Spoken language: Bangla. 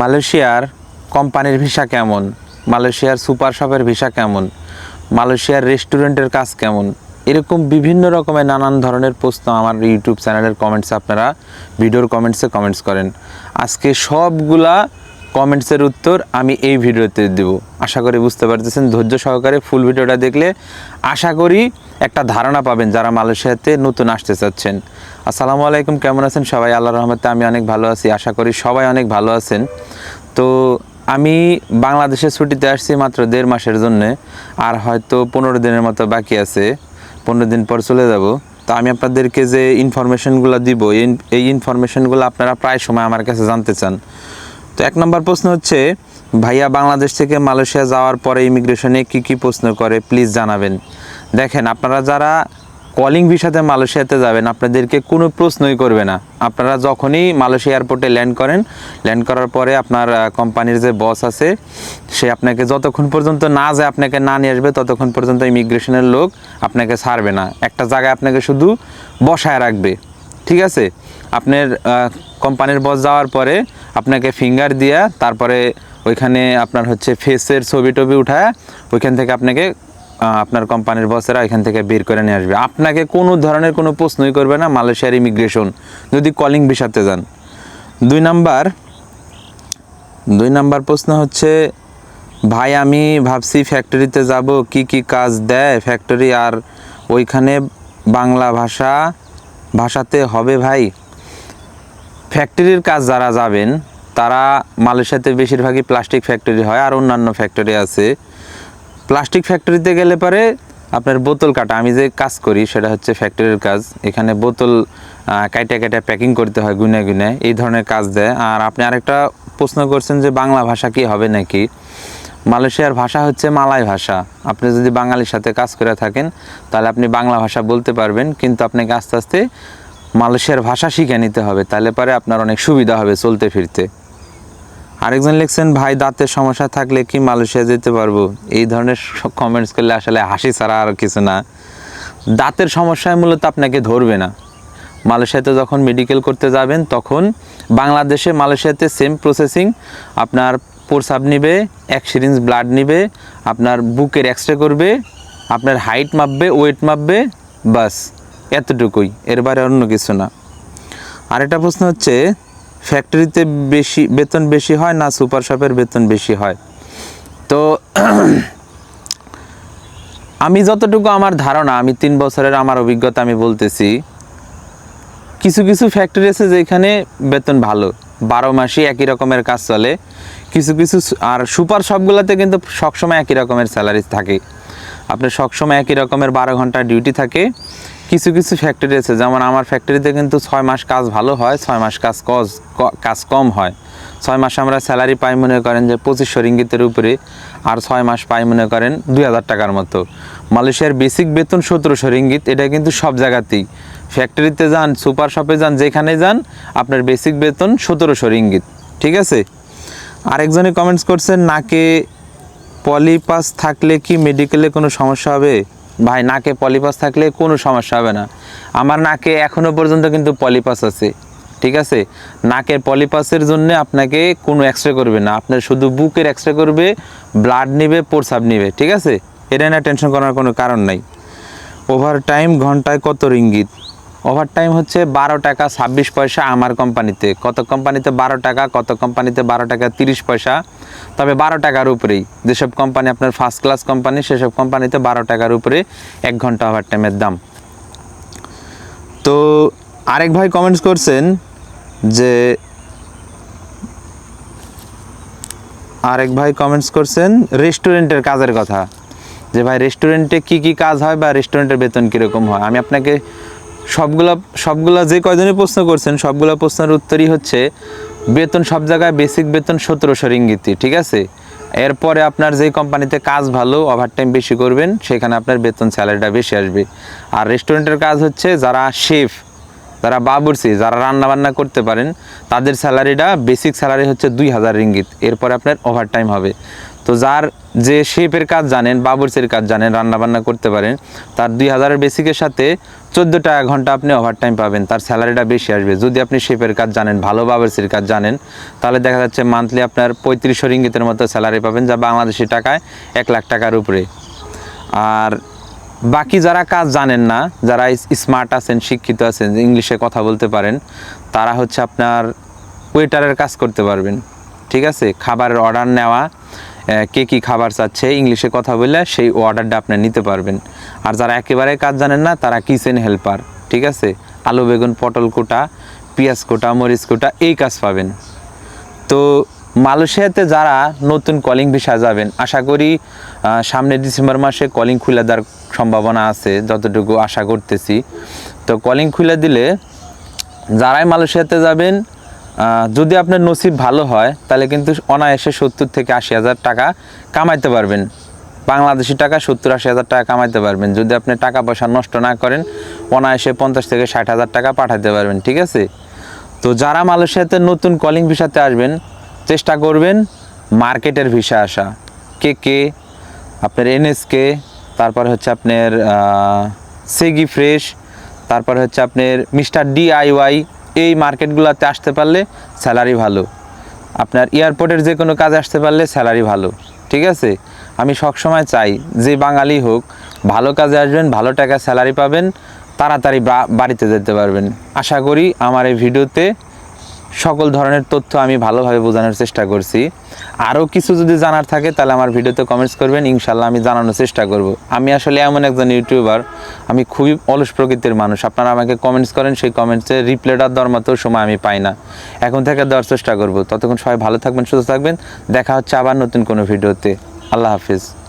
মালয়েশিয়ার কোম্পানির ভিসা কেমন? মালয়েশিয়ার সুপার শপের ভিসা কেমন? মালয়েশিয়ার রেস্টুরেন্টের কাজ কেমন? এরকম বিভিন্ন রকমের নানান ধরনের প্রশ্ন আমার ইউটিউব চ্যানেলের কমেন্টস আপনারা, ভিডিওর কমেন্টসে কমেন্টস করেন। আজকে সবগুলা কমেন্টসের উত্তর আমি এই ভিডিওতে দেব। আশা করি বুঝতে পারতেছেন। ধৈর্য সহকারে ফুল ভিডিওটা দেখলে আশা করি একটা ধারণা পাবেন যারা মালয়েশিয়াতে নতুন আসতে চাচ্ছেন। আসসালামু আলাইকুম, কেমন আছেন সবাই? আল্লাহ রহমতে আমি অনেক ভালো আছি। আশা করি সবাই অনেক ভালো আছেন। তো আমি বাংলাদেশে ছুটিতে আসছি মাত্র দেড় মাসের জন্যে। আর হয়তো পনেরো দিনের মতো বাকি আছে। পনেরো দিন পর চলে যাব। তো আমি আপনাদেরকে যে ইনফরমেশনগুলো দিব, এই ইনফরমেশনগুলো আপনারা প্রায় সময় আমার কাছে জানতে চান। তো এক নম্বর প্রশ্ন হচ্ছে, ভাইয়া বাংলাদেশ থেকে মালয়েশিয়া যাওয়ার পরে ইমিগ্রেশনে কি কি প্রশ্ন করে, প্লিজ জানাবেন। দেখেন, আপনারা যারা কলিং ভিসাতে মালয়েশিয়াতে যাবেন, আপনাদেরকে কোনো প্রশ্নই করবে না। আপনারা যখনই মালয়েশিয়া এয়ারপোর্টে ল্যান্ড করেন ল্যান্ড করার পরে আপনার কোম্পানির যে বস আছে, সে আপনাকে যতক্ষণ পর্যন্ত না যায়, আপনাকে না নিয়ে আসবে, ততক্ষণ পর্যন্ত ইমিগ্রেশনের লোক আপনাকে ছাড়বে না। একটা জায়গায় আপনাকে শুধু বসায় রাখবে। ঠিক আছে? আপনার কোম্পানির বস যাওয়ার পরে আপনাকে ফিঙ্গার দিয়া তারপরে ওইখানে আপনার হচ্ছে ফেসের ছবি টবি উঠায়, ওইখান থেকে আপনাকে আপনার কোম্পানির বসেরা এখান থেকে বের করে নিয়ে আসবে। আপনাকে কোনো ধরনের কোনো প্রশ্নই করবে না মালয়েশিয়ার ইমিগ্রেশন যদি কলিং ভিসাতে যান। দুই নাম্বার দুই নাম্বার প্রশ্ন হচ্ছে, ভাই, আমি ভাবছি ফ্যাক্টরিতে যাব, কি কি কাজ দেয় ফ্যাক্টরি আর ওইখানে বাংলা ভাষা, ভাষাতে হবে ভাই? ফ্যাক্টরির কাজ যারা যাবেন, তারা মালয়েশিয়াতে বেশিরভাগই প্লাস্টিক ফ্যাক্টরি হয় আর অন্যান্য ফ্যাক্টরি আছে। প্লাস্টিক ফ্যাক্টরিতে গেলে পরে আপনার বোতল কাটা, আমি যে কাজ করি সেটা হচ্ছে ফ্যাক্টরির কাজ। এখানে বোতল কাইটা কাইটা প্যাকিং করতে হয় গুনে গুনে, এই ধরনের কাজ দেয়। আর আপনি আরেকটা প্রশ্ন করছেন যে বাংলা ভাষা কি হবে নাকি? মালয়েশিয়ার ভাষা হচ্ছে মালাই ভাষা। আপনি যদি বাঙালির সাথে কাজ করে থাকেন, তাহলে আপনি বাংলা ভাষা বলতে পারবেন, কিন্তু আপনাকে আস্তে আস্তে মালয়েশিয়ার ভাষা শিখে নিতে হবে, তাহলে পরে আপনার অনেক সুবিধা হবে চলতে ফিরতে। আরেকজন লিখছেন, ভাই, দাঁতের সমস্যা থাকলে কি মালয়েশিয়া যেতে পারব? এই ধরনের কমেন্টস করলে আসলে হাসি ছাড়া আর কিছু না। দাঁতের সমস্যায় মূলত আপনাকে ধরবে না। মালয়েশিয়াতে যখন মেডিকেল করতে যাবেন, তখন বাংলাদেশে মালয়েশিয়াতে সেম প্রসেসিং আপনার প্রসাব নিবে, এক সিরিঞ্জ ব্লাড নিবে, আপনার বুকের এক্সরে করবে, আপনার হাইট মাপবে ওয়েট মাপবে, বাস। এতটুকুই, এর বাইরে অন্য কিছু না। আরেকটা প্রশ্ন হচ্ছে ফ্যাক্টরিতে বেশি, বেতন বেশি হয় না সুপার শপের বেতন বেশি হয়? তো আমি যতটুকু আমার ধারণা, আমি তিন বছরের আমার অভিজ্ঞতা আমি বলতেছি, কিছু কিছু ফ্যাক্টরি আছে যেখানে বেতন ভালো, বারো মাসই একই রকমের কাজ চলে। কিছু কিছু আর সুপার শপগুলোতে কিন্তু সবসময় একই রকমের স্যালারি থাকে। আপনার সবসময় একই রকমের বারো ঘণ্টা ডিউটি থাকে। কিছু কিছু ফ্যাক্টরি আছে। যেমন আমার ফ্যাক্টরিতে কিন্তু ছয় মাস কাজ ভালো হয়, ছয় মাস কাজ কজ কম হয়। ছয় মাসে আমরা স্যালারি পাই মনে করেন যে পঁচিশশো রিঙ্গিতের উপরে, আর ছয় মাস পাই মনে করেন দুই হাজার টাকার মতো। মালয়েশিয়ার বেসিক বেতন সতেরোশো রিঙ্গিত, এটা কিন্তু সব জায়গাতেই। ফ্যাক্টরিতে যান সুপার শপে যান, যেখানে যান, আপনার বেসিক বেতন সতেরোশো রিঙ্গিত। ঠিক আছে? আরেকজনে কমেন্টস করছেন, নাকে পলিপাস থাকলে কি মেডিকেলে কোনো সমস্যা হবে? ভাই, নাকে পলিপাস থাকলে কোনো সমস্যা হবে না। আমার নাকে এখনও পর্যন্ত কিন্তু পলিপাস আছে, ঠিক আছে? নাকের পলিপাসের জন্য আপনাকে কোনো এক্স রে করবে না। আপনার শুধু বুকের এক্স রে করবে ব্লাড নিবে প্রসাব নিবে, ঠিক আছে? এটা না টেনশন করার কোনো কারণ নাই। ওভার টাইম ঘন্টায় কত রিঙ্গিত? ওভার টাইম হচ্ছে বারো টাকা ছাব্বিশ পয়সা আমার কোম্পানিতে কত কোম্পানিতে বারো টাকা, কত কোম্পানিতে বারো টাকা তিরিশ পয়সা? তবে বারো টাকার উপরেই। যেসব কোম্পানি আপনার ফার্স্ট ক্লাস কোম্পানি সেসব কোম্পানিতে বারো টাকার উপরে এক ঘণ্টা ওভার টাইমের দাম। তো আরেক ভাই কমেন্টস করছেন যে, আরেক ভাই কমেন্টস করছেন রেস্টুরেন্টের কাজের কথা। যে ভাই রেস্টুরেন্টে কি কি কাজ হয় বা রেস্টুরেন্টের বেতন কীরকম হয়? আমি আপনাকে সবগুলা সবগুলা যে কয়জনই প্রশ্ন করছেন, সবগুলা প্রশ্নের উত্তরই হচ্ছে বেতন সব জায়গায় বেসিক বেতন সতেরোশো রিঙ্গিতি ঠিক আছে? এরপরে আপনার যেই কোম্পানিতে কাজ ভালো ওভারটাইম বেশি করবেন, সেখানে আপনার বেতন স্যালারিটা বেশি আসবে। আর রেস্টুরেন্টের কাজ হচ্ছে যারা শেফ যারা বাবুরসি যারা রান্না বান্না করতে পারেন, তাদের স্যালারিটা বেসিক স্যালারি হচ্ছে দুই হাজার রিঙ্গিত, এরপরে আপনার ওভার টাইম হবে। তো যার যে শেপের কাজ জানেন বাবুরসির কাজ জানেন রান্না বান্না করতে পারেন, তার দুই হাজারের বেসিকের সাথে চোদ্দ টাকা ঘণ্টা আপনি ওভার টাইম পাবেন, তার স্যালারিটা বেশি আসবে। যদি আপনি শেপের কাজ জানেন, ভালো বাবুরসির কাজ জানেন, তাহলে দেখা যাচ্ছে মান্থলি আপনার পঁয়ত্রিশশো রিঙ্গিতের মতো স্যালারি পাবেন, যা বাংলাদেশি টাকায় এক লাখ টাকার উপরে। আর বাকি যারা কাজ জানেন না, যারা স্মার্ট আছেন, শিক্ষিত আছেন, ইংলিশে কথা বলতে পারেন, তারা হচ্ছে আপনার ওয়েটারের কাজ করতে পারবেন। ঠিক আছে? খাবারের অর্ডার নেওয়া কে কী খাবার চাচ্ছে ইংলিশে কথা বললে সেই অর্ডারটা আপনি নিতে পারবেন। আর যারা একেবারে কাজ জানেন না তারা কিচেন হেল্পার ঠিক আছে? আলু বেগুন পটল কোটা পেঁয়াজ কোটা মরিচ কোটা এই কাজ পাবেন। তো মালয়েশিয়াতে যারা নতুন কলিং ভিসা যাবেন আশা করি আহ, সামনের ডিসেম্বর মাসে কলিং খুলে দেওয়ার সম্ভাবনা আছে যতটুকু আশা করতেছি। তো কলিং খুলে দিলে যারাই মালয়েশিয়াতে যাবেন যদি আপনার নসিব ভালো হয়, তাহলে কিন্তু অনায়াসে সত্তর থেকে আশি হাজার টাকা কামাইতে পারবেন। বাংলাদেশি টাকা সত্তর আশি হাজার টাকা কামাইতে পারবেন। যদি আপনি টাকা পয়সা নষ্ট না করেন, অনায়াসে পঞ্চাশ থেকে ষাট হাজার টাকা পাঠাতে পারবেন, ঠিক আছে? তো যারা মালয়েশিয়াতে নতুন কলিং ভিসাতে আসবেন, চেষ্টা করবেন মার্কেটের ভিসা আসা। কে কে? আপনার এনএসকে তারপর হচ্ছে আপনার সেগি ফ্রেশ তারপর হচ্ছে আপনার মিস্টার ডিআইওয়াই এই মার্কেটগুলোতে আসতে পারলে স্যালারি ভালো। আপনার এয়ারপোর্টের যে কোনো কাজ আসতে পারলে স্যালারি ভালো, ঠিক আছে? আমি সবসময় চাই যে বাঙালি হোক, ভালো কাজে আসবেন, ভালো টাকা স্যালারি পাবেন, তাড়াতাড়ি বাড়িতে যেতে পারবেন। আশা করি আমার এই ভিডিওতে সকল ধরনের তথ্য আমি ভালোভাবে বোঝানোর চেষ্টা করছি। আরও কিছু যদি জানার থাকে, তাহলে আমার ভিডিওতে কমেন্টস করবেন। ইনশাল্লাহ আমি জানানোর চেষ্টা করব। আমি আসলে এমন একজন ইউটিউবার আমি খুবই অলস প্রকৃতির মানুষ। আপনারা আমাকে কমেন্টস করেন, সেই কমেন্টসে রিপ্লাইটার দেওয়ার মতো সময় আমি পাই না। এখন থেকে দেওয়ার চেষ্টা করব। ততক্ষণ সবাই ভালো থাকবেন, সুস্থ থাকবেন। দেখা হচ্ছে আবার নতুন কোনো ভিডিওতে। আল্লাহ হাফিজ।